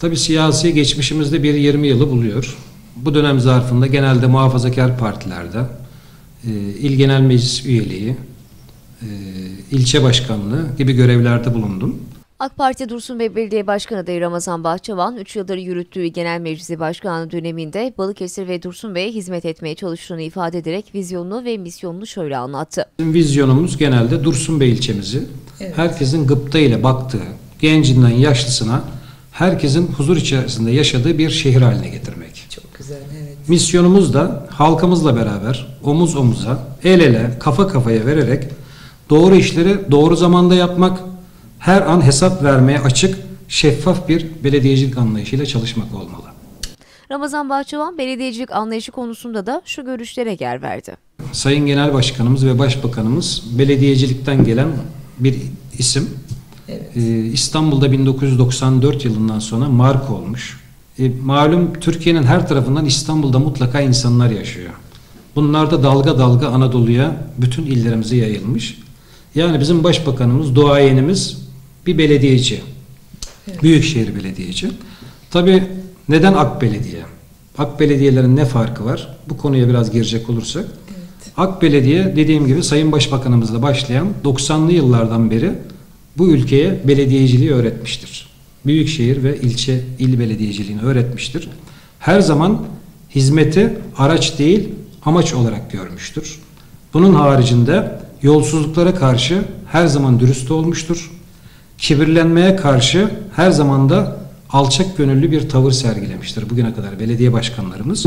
Tabii siyasi geçmişimizde bir 20 yılı buluyor. Bu dönem zarfında genelde muhafazakar partilerde e, il genel meclis üyeliği, e, ilçe başkanlığı gibi görevlerde bulundum. AK Parti Dursun Bey Belediye Başkanı adayı Ramazan Bahçıvan, 3 yıldır yürüttüğü Genel Meclisi Başkanlığı döneminde Balıkesir ve Dursun Bey'e hizmet etmeye çalıştığını ifade ederek vizyonunu ve misyonunu şöyle anlattı. Bizim vizyonumuz genelde Dursun Bey ilçemizi herkesin gıpta ile baktığı, gencinden yaşlısına herkesin huzur içerisinde yaşadığı bir şehir haline getirmek. Çok güzel evet. Misyonumuz da halkımızla beraber omuz omuza, el ele, kafa kafaya vererek doğru işleri doğru zamanda yapmak, her an hesap vermeye açık, şeffaf bir belediyecilik anlayışıyla çalışmak olmalı. Ramazan Bahçıvan, belediyecilik anlayışı konusunda da şu görüşlere yer verdi. Sayın Genel Başkanımız ve Başbakanımız belediyecilikten gelen bir isim. Evet. Ee, İstanbul'da 1994 yılından sonra marka olmuş. E, malum Türkiye'nin her tarafından İstanbul'da mutlaka insanlar yaşıyor. Bunlar da dalga dalga Anadolu'ya bütün illerimize yayılmış. Yani bizim başbakanımız, duayenimiz bir belediyeci. Büyükşehir belediyeci. Tabi neden AK Belediye? AK Belediyelerin ne farkı var? Bu konuya biraz girecek olursak. Evet. AK Belediye dediğim gibi Sayın Başbakanımızla başlayan 90'lı yıllardan beri bu ülkeye belediyeciliği öğretmiştir. Büyükşehir ve ilçe il belediyeciliğini öğretmiştir. Her zaman hizmeti araç değil amaç olarak görmüştür. Bunun haricinde yolsuzluklara karşı her zaman dürüst olmuştur. Kibirlenmeye karşı her zaman da alçak gönüllü bir tavır sergilemiştir bugüne kadar belediye başkanlarımız.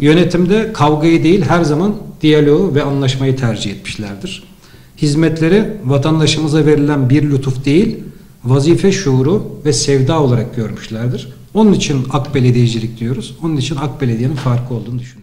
Yönetimde kavgayı değil her zaman diyaloğu ve anlaşmayı tercih etmişlerdir. Hizmetleri vatandaşımıza verilen bir lütuf değil, vazife şuuru ve sevda olarak görmüşlerdir. Onun için ak belediyecilik diyoruz. Onun için ak belediyenin farkı olduğunu düşünüyorum.